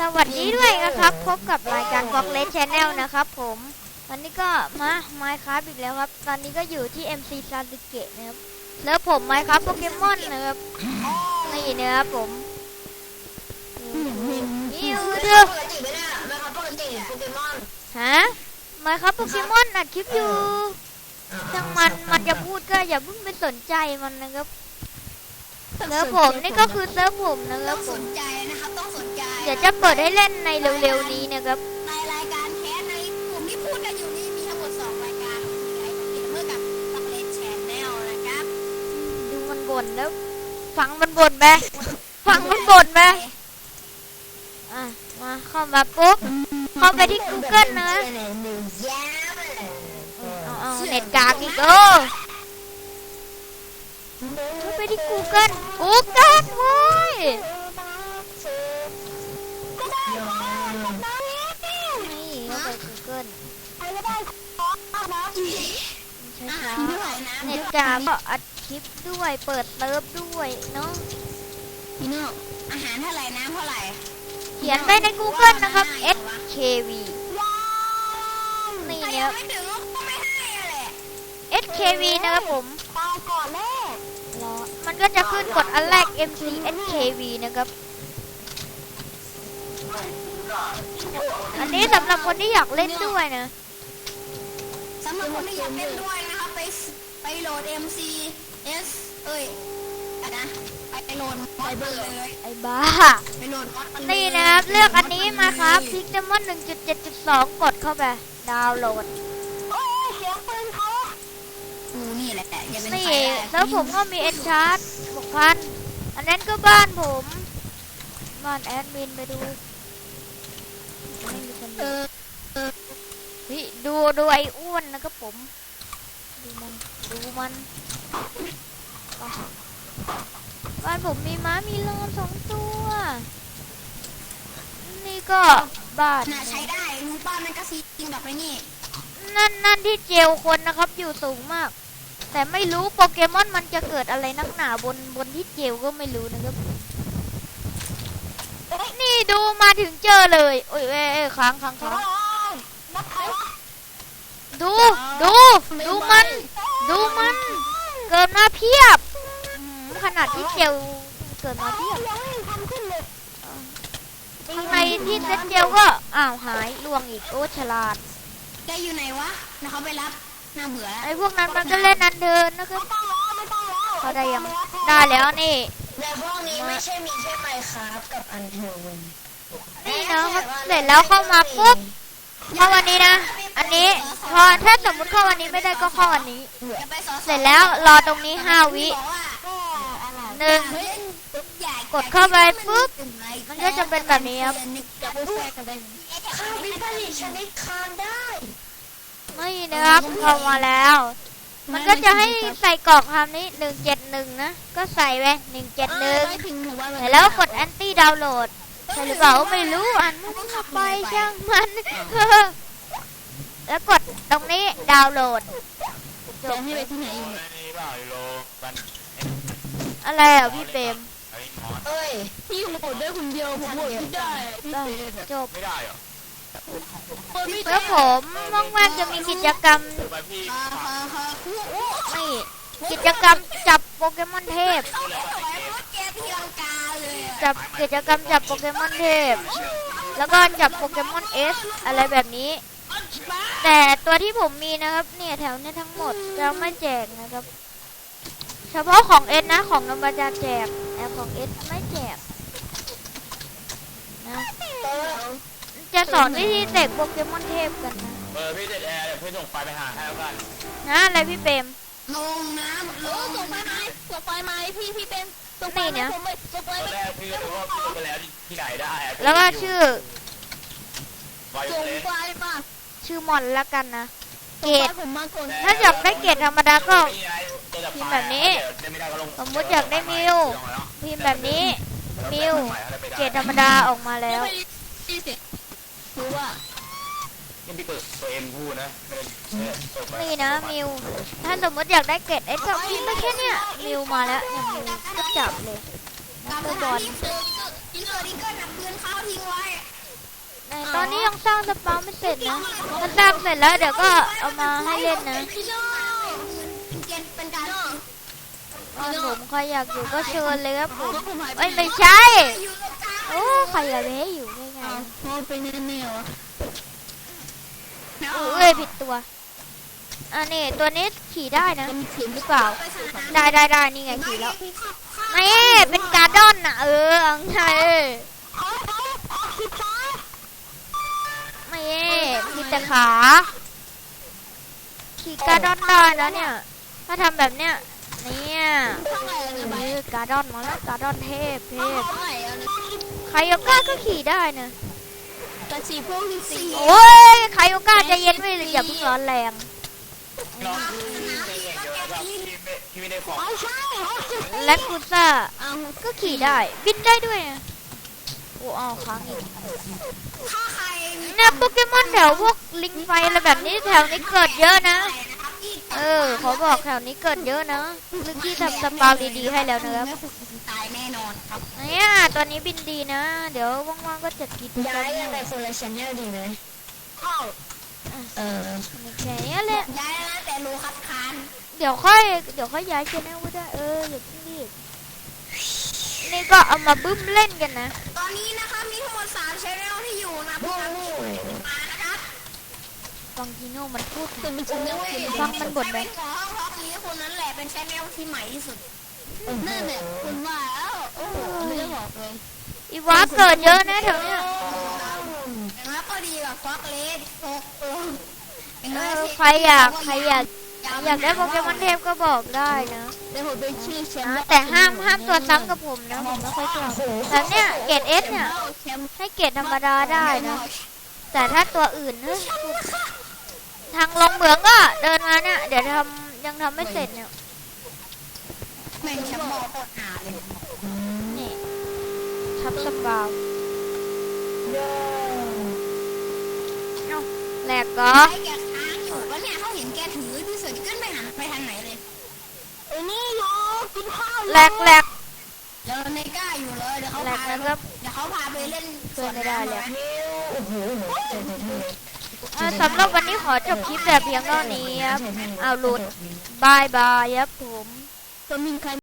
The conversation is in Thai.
สวัสดีด้วยนะครับ พบกับรายการ b ล็อกเล c h Channel นะครับผมวันนี้ก็มาไมค์ครับอีกแล้วครับ ตอนนี้ก็อยู่ที่ MC ซาสึเกะนะครับแล้วผมไมค์ครับโปเกมอนนะครับนี่นะครับผมนี่เด้อปกติไม่ได้หรอไม่ครับปกติโปเกมอนฮะไมค์ครับโปเกมอนอัดคลิปอยู่ช่างมันมันจะพูดก็อย่าเพิ่งไปสนใจมันนะครับเซิร์ฟผมนี่ก็คือเซิร์ฟผมนะครับต้องผสมนใจนะครับต้องสนใจเดี๋ยวจะเปิดให้เล่นในเร็วๆนี้นะครับในรายการแคสในกลุ่มที่พูดกันอยู่นี่มีทั้งหมดสองรายการมีรายการเมื่อกับต็อกเลนแชนแนลนะครับดูมันบ่นแล้ว ฟังมันบ่นไปฟังมันบ่นไปอะมาเข้ามาปุ๊บเข้าไปที่ Google นะเอาเอาเน็ตกากอีกเออเข้าไปที่ Google Google เว้ยนี่เข้าไป Google ช้า เท่าไหร่นะ ๆเน็ตกากก็อัดคลิปด้วยเปิดเติร์ฟด้วยเนาะพี่โน่อาหารเท่าไหร่น้ำเท่าไหร่เขียนไปใน Google นะครับ SKV นี่แต่เนี่ยยังไม่ถึงก็ไม่ให้อะแหละ SKV นะครับผมตายก่อนแม่รอมันก็จะขึ้นกดอันแรก MC SKV นะครับ อันนี้สำหรับคนที่อยากเล่นด้วยนะสำหรับคนที่อยากเล่นด้วย โหลด MC S เอ้ยอะไรนะ ไปโหลดมอดไปเลย ไอ้บ้า ไปโหลดมอดไปเลยนี่นะครับ เลือกอันนี้มาครับพิกเ m มอน1.7.2กดเข้าไป ดาวน์โหลด โอ้ยเสียงปืนเขาอูนี่แหละอย่าเป็นนี่ไฟได้แล้วผมก็มีเอ็นชาร์ดบกพันอันนั้นก็บ้านผม บ้านแอดมินไปดูไม่มีคนเอดูอเฮ้ยดูดูไอ้อ้วนนะครับผม ดูมันดูมันไปบ้านผมมีม้ามีลอนสองตัว นี่ก็บ้านน่าใช้ได้รู้ป้ามันก็ซีจริงแบบไอ้นี่นั่นนั่นที่เจลคนนะครับอยู่สูงมาก แต่ไม่รู้โปเกมอนมันจะเกิดอะไรนักหนาบนบนที่เจลก็ไม่รู้นะครับนี่ดูมาถึงเจอเลยโอ้ยเอ้ยเอ้ยค้างค้างค้าง ดู ดู ดูมัน ดูมัน เกิดมาเพียบอืมขนาดที่เจลเกิดมาเพียบข้างในที่เซ็ตเจลก็อ้าวหายล่วงอีกโอ้ฉลาดแกอยู่ไหนวะนะเขาไปรับน่าเบื่อแล้วไอ้พวกนั้นมันก็เล่นนันเดินนะครับเขาได้ยังได้แล้วนี่แต่พวกนี้ไม่ใช่มีแค่ไมครับกับอันเทอร์นี่นะครับเสร็จแล้วเข้ามาปุ๊บเข้าวันนี้นะ อันนี้พอถ้าสมมติเข้าวันนี้ไม่ได้ก็เข้าวันนี้ เสร็จแล้วรอตรงนี้ห้าวิหนึ่งกดเข้าไปปุ๊บมันก็จะเป็นแบบนี้ครับข้าววิผลิตชนิดคานได้นี่นะครับเข้ามาแล้ว มันก็จะให้ใส่กรอกคำนี้หนึ่งเจ็ดหนึ่งนะก็ใส่ไปหนึ่งเจ็ดหนึ่งเสร็จแล้วกดแอนตี้ดาวน์โหลดใช่หรือเปล่าไม่รู้อ่านมันขับไปช่างมัน แล้วกดตรงนี้ดาวน์โหลดจบให้ไปที่ไหนอยู่นี่เปล่าโลกันอะไรอะพี่เปรมไอ้มอสเอ้ยพี่โหลดได้คนเดียวผมโหลดไม่ได้พี่ได้เฟสจบ ไม่ได้เหรอเปิดไม่ได้แล้วผมว่างๆจะมีกิจกรรมทำไมพี่ฮาฮาฮาคู่โอ้นี่กิจกรรมจับโปเกมอนเทพเอาไว้ทำไมว่าแกตีลังกาเลยอะจับกิจกรรมจับโปเกมอนเทพ แล้วก็จับโปเกมอนเอสอะไรแบบนี้ แต่ตัวที่ผมมีนะครับ เนี่ยแถวเนี้ทั้งหมดจะไม่แจกนะครับ เฉพาะของเอสนะของนมบาจะแจกแต่ของเอสไม่แจกนะจะสอนวิธีเสกโปเกมอนเทพกันนะเบอร์พี่เด็ดแอร์เดี๋ยวพี่ส่งไฟไปหาให้แล้วกันนะอะไรพี่เปรมลงน้ำลโอ้งส่งไฟไหมส่งไฟไหมพี่พี่เป็นส่งไฟนี่ไหมนะผมไม่ส่งไฟตอนไหมแรกพี่ก็รู้ว่าพี่ลงไปแล้วที่ไหนได้อะแล้วก็ชื่อไฟส่ง um เลยไฟป่ะ ชื่อมอนละกันนะเกส่งรไฟดผมมาก่อนถ้าอยากได้เกรดธรรมดาก็มีอะไรเจอแต่ไฟพิมพ์แบบนี้เดี๋ยวไม่ได้ก็ลงสมมุติอยากได้มิวพิมพ์แบบนี้มิวเกรดธรรมดาออกมาแล้วไม่ได้ที่เสียรู้ว่านี่พี่เปิดตัวเอ็มพูดนะไม่ได้เปิดไปนี่นะมิว ถ้าสมมติอยากได้เกรดเอสก็พิมพ์ไปแค่เนี้ยมิวมาแล้วเนี่ยมิวก็จับเลยนักเตะบอล ในตอนนี้ยังสร้างสปาไม่เสร็จนะถ้าสร้างเสร็จแล้วเดี๋ยวก็เอามาให้เล่นนะเป็นเกณฑ์เป็นการอ๋อผมใครอยากอยู่ก็เชิญเลยครับผมเอ้ยไม่ใช่อยู่ตรงกลางโอ้ใครอยากให้อยู่ได้ไงโอ้เป็นแน่ๆวะเอ้ยผิดตัวอันนี้ตัวนี้ขี่ได้นะขี่หรือเปล่า ได้ได้ได้นี่ไงขี่แล้วนี่เป็นการ์ดอนน่ะเออเอาไง แต่ขาขี่การ์ดอนได้แล้วเนี่ย ถ้าทำแบบเนี้ยเนี่ยเท่าไหร่แล้วเนี่ยเออการ์ดอนมาแล้วการ์ดอนเทพเทพเท่าไหร่แล้วเนี่ยใครโยก้าก็ขี่ได้นะแต่สีพวกที่สี่โอ้ยใครโยก้าใจะเย็นไว้เลยอย่าเพิ่งร้อนแรงน้องใจเย็นเดี๋ยวนะครับพี่ไม่พี่ไม่ได้ของและคูซ่าเอาก็ขี่ได้บินได้ด้วยนะ โอ้เอาค้างอีกถ้าใครมีเนี่ยโปเกมอนแถวพวกลิงไฟอะไรแบบนี้แถวนี้เกิดเยอะนะนะครับที่เออเขาบอกแถวนี้เกิดเยอะนะลึกที่ทำสปาดีๆให้แล้วนะครับไม่ตายแน่นอนครับเนี่ยตัวนี้บินดีนะ เดี๋ยวว่างๆก็จะกินกันย้ายกันไปคนละชั้นดีไหมเออแค่นี้แหละย้ายแล้วนะแต่รู้คัดค้านเดี๋ยวค่อยเดี๋ยวค่อยย้ายชแนลก็ได้เอออย่าเพิ่งรีบ นี่ก็เอามาบึ้มเล่นกันนะ ตอนนี้นะครับมีทั้งหมด3ชแนลที่อยู่นะพวกเรามานะครับฟังจีโน่มันพูดแต่มันชั้นยังคุณฟังมันบ่นไปเป็นขอห้องห้องนี้คนนั้นแหละเป็นชแนลที่ใหม่ที่สุดนั่นเนี่ยคุณว่าแล้วโอ้โหไม่ได้บอกเลยอีวาเกิดเยอะนะแถวเนี้ยอย่างนั้นก็ดีกับฟอกเลสโฟกโอ้อย่างเอนั้นอใครอยากใครอยาก อยากได้โปเกมอนเทพก็บอกได้นะแต่ผมเป็นชื่อแชมป์นะแต่ห้ามห้ามตัวซ้ำกับผมนะผมไม่ค่อยชอบแต่เนี้ยเกรดเอสเนี่ยแชมป์ให้เกรดธรรมดาได้นะ แต่ถ้าตัวอื่นเฮ้ยทางลงเหมืองก็เดินมาเนี่ย เดี๋ยวทำยังทำไม่เสร็จเนี่ยแม่งแชมป์บอกโคตรหาเลยนี่ทับสปาวเอ้าแหลกก็ กินข้าวแหลกแหลกเดี๋ยวในกล้าอยู่เลยเดี๋ยวเขาแหลกพานะครับ เดี๋ยวเขาพาไปเล่นเกินไม่ได้เลยสวนน้ำนะอ่าสำหรับวันนี้ขอจบคลิปแต่เพียงเท่านี้ครับ เอาหลุดบายบายครับผมจะมีใคร